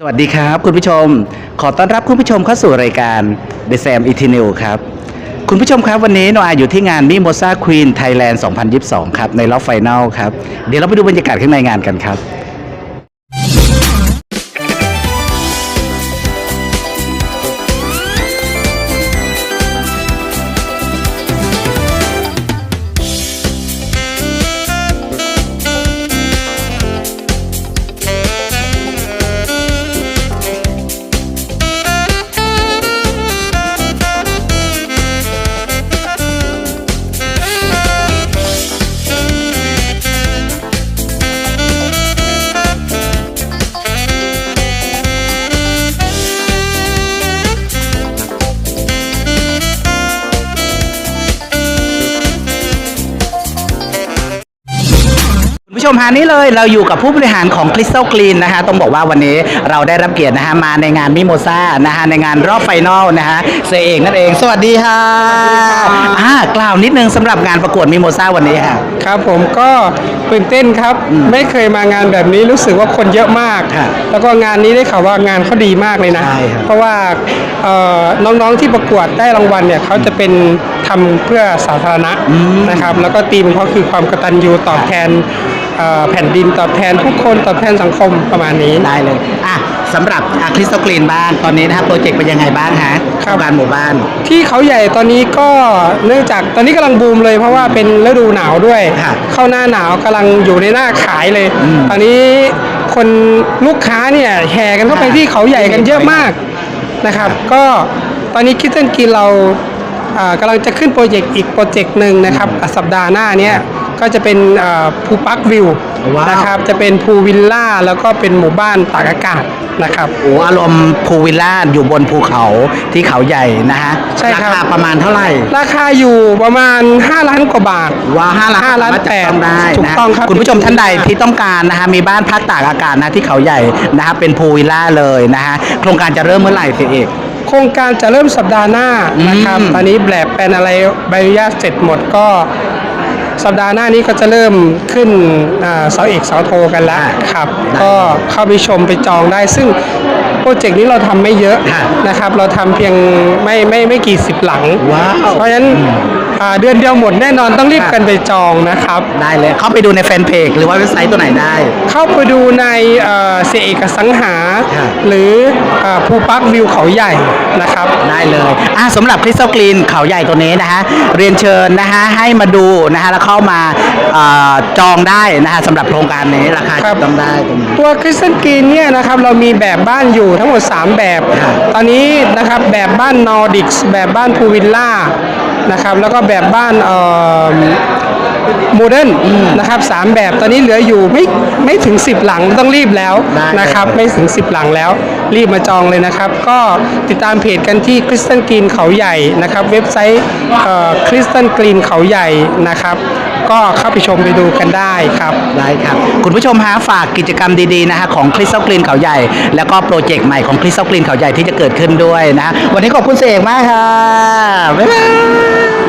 สวัสดีครับคุณผู้ชม ขอต้อนรับคุณผู้ชมเข้าสู่รายการ The Sam e t i n e w ครับ คุณผู้ชมครับวันนี้โนอาอยู่ที่งานมิโมซาควีนไทยแลนด์2022 ครับ ในรอบไฟแนลครับ เดี๋ยวเราไปดูบรรยากาศข้างในงานกันครับ ผู้ชมฮานี่เลยเราอยู่กับผู้บริหารของ Crystal Clean นะฮะต้องบอกว่าวันนี้เราได้รับเกียรตินะฮะมาในงานมิโมซานะฮะในงานรอบไฟนอลนะฮะเซเองนั่นเอง สวัสดีค่ะอ่ากล่าวนิดนึงสำหรับงานประกวดมิโมซาวันนี้ค่ะครับผมก็ตื่นเต้นครับ ไม่เคยมางานแบบนี้รู้สึกว่าคนเยอะมากครับแล้วก็งานนี้ได้ข่าวว่างานเขาดีมากเลยนะใช่ครับเพราะว่าเอ่อน้องๆที่ประกวดได้รางวัลเนี่ยเขาจะเป็นทำเพื่อสาธารณะนะครับ แล้วก็ตีมของเขาคือความกตัญญูตอบแทนเอ่อ แผ่นดินตอบแทนผู้คนตอบแทนสังคมประมาณนี้ ได้เลยอะสำหรับคริสตัลกรีนบ้างตอนนี้นะฮะโปรเจกต์เป็นยังไงบ้างฮะครับโงการหมู่บ้าน ที่เขาใหญ่ตอนนี้ก็เนื่องจากตอนนี้กำลังบูมเลยเพราะว่าเป็นฤดูหนาวด้วยครับเข้าหน้าหนาวกำลังอยู่ในหน้าขายเลย อืม ตอนนี้คนลูกค้าเนี่ยแห่กันเข้าไปครับที่เขาใหญ่กันเยอะมากนะครับ ก็ตอนนี้คิดเต้นกินเราอ่ากำลังจะขึ้นโปรเจกต์อีกโปรเจกต์หนึ่งนะครับสัปดาห์หน้าเนี้ย ก็จะเป็นอ่าภูปักวิวว้าวนะครับ จะเป็นภูวิลล่าแล้วก็เป็นหมู่บ้านตากอากาศนะครับโอ้อารมณ์พูลวิลล่าอยู่บนภูเขาที่เขาใหญ่นะฮะใช่ครับราคาประมาณเท่าไหร่ ราคาอยู่ประมาณ 5 ล้านกว่าบาทว้าวห้าล้านห้าล้านสมรถจับต้องแปดได้ถูกนะต้องครับคุณผู้ชมท่านใดที่ต้องการนะฮะมีบ้านพักตากอากาศนะที่เขาใหญ่นะฮะเป็นพูลวิลล่าเลยนะฮะโครงการจะเริ่มเมื่อไหร่เสียเอกโครงการจะเริ่มสัปดาห์หน้านะครับอืมตอนนี้แบบแปลนอะไรใบอนุญาตเสร็จหมดก็ สัปดาห์หน้านี้ก็จะเริ่มขึ้นอ่าเสาเอกเสาโทกันแล้วครับ ก็เข้าไปชมไปจองได้ ซึ่งโปรเจกต์นี้เราทำไม่เยอะค่ะนะครับ เราทำเพียงไม่ไม่ไม่กี่สิบหลังว้าวเพราะฉะนั้น อ่าเดือนเดียวหมดแน่นอนต้องรีบกันไปจองนะครับ ได้เลยเข้าไปดูในแฟนเพจหรือว่าเว็บไซต์ตัวไหนได้ เข้าไปดูในเอ่อเสียเอกสังหา ครับ หรือเอ่อภูปักวิวเขาใหญ่นะครับ ได้เลยอะสำหรับคริสตัลกรีนเขาใหญ่ตัวนี้นะฮะ เรียนเชิญนะฮะให้มาดูนะฮะแล้วเข้ามาเอ่อจองได้นะฮะสำหรับโครงการนี้ราคาครัจับบต้องได้ตรงนี้ ตัวคริสตันกรีนเนี่ยนะครับเรามีแบบบ้านอยู่ทั้งหมด 3 แบบ ครับตอนนี้นะครับแบบบ้านนอร์ดิกส์แบบบ้านพูวิลล่า นะครับ แล้วก็แบบบ้านโมเดิร์นนะครับสามแบบตอนนี้เหลืออยู่ไม่ไม่ถึง 10 หลังต้องรีบแล้วได้เลยนะครับ ไม่ถึง 10 หลังแล้ว รีบมาจองเลยนะครับ ก็ติดตามเพจกันที่คริสตันกรีนเขาใหญ่นะครับ เว็บไซต์คริสตันกรีนเขาใหญ่นะครับ ก็เข้าไปชมไปดูกันได้ครับ ได้ครับ คุณผู้ชมฮะฝากกิจกรรมดีๆนะฮะของคริสตัลกรีนเขาใหญ่ แล้วก็โปรเจกต์ใหม่ของคริสตัลกรีนเขาใหญ่ที่จะเกิดขึ้นด้วยนะฮะวันนี้ขอบคุณเสกมากค่ะบ๊ายบาย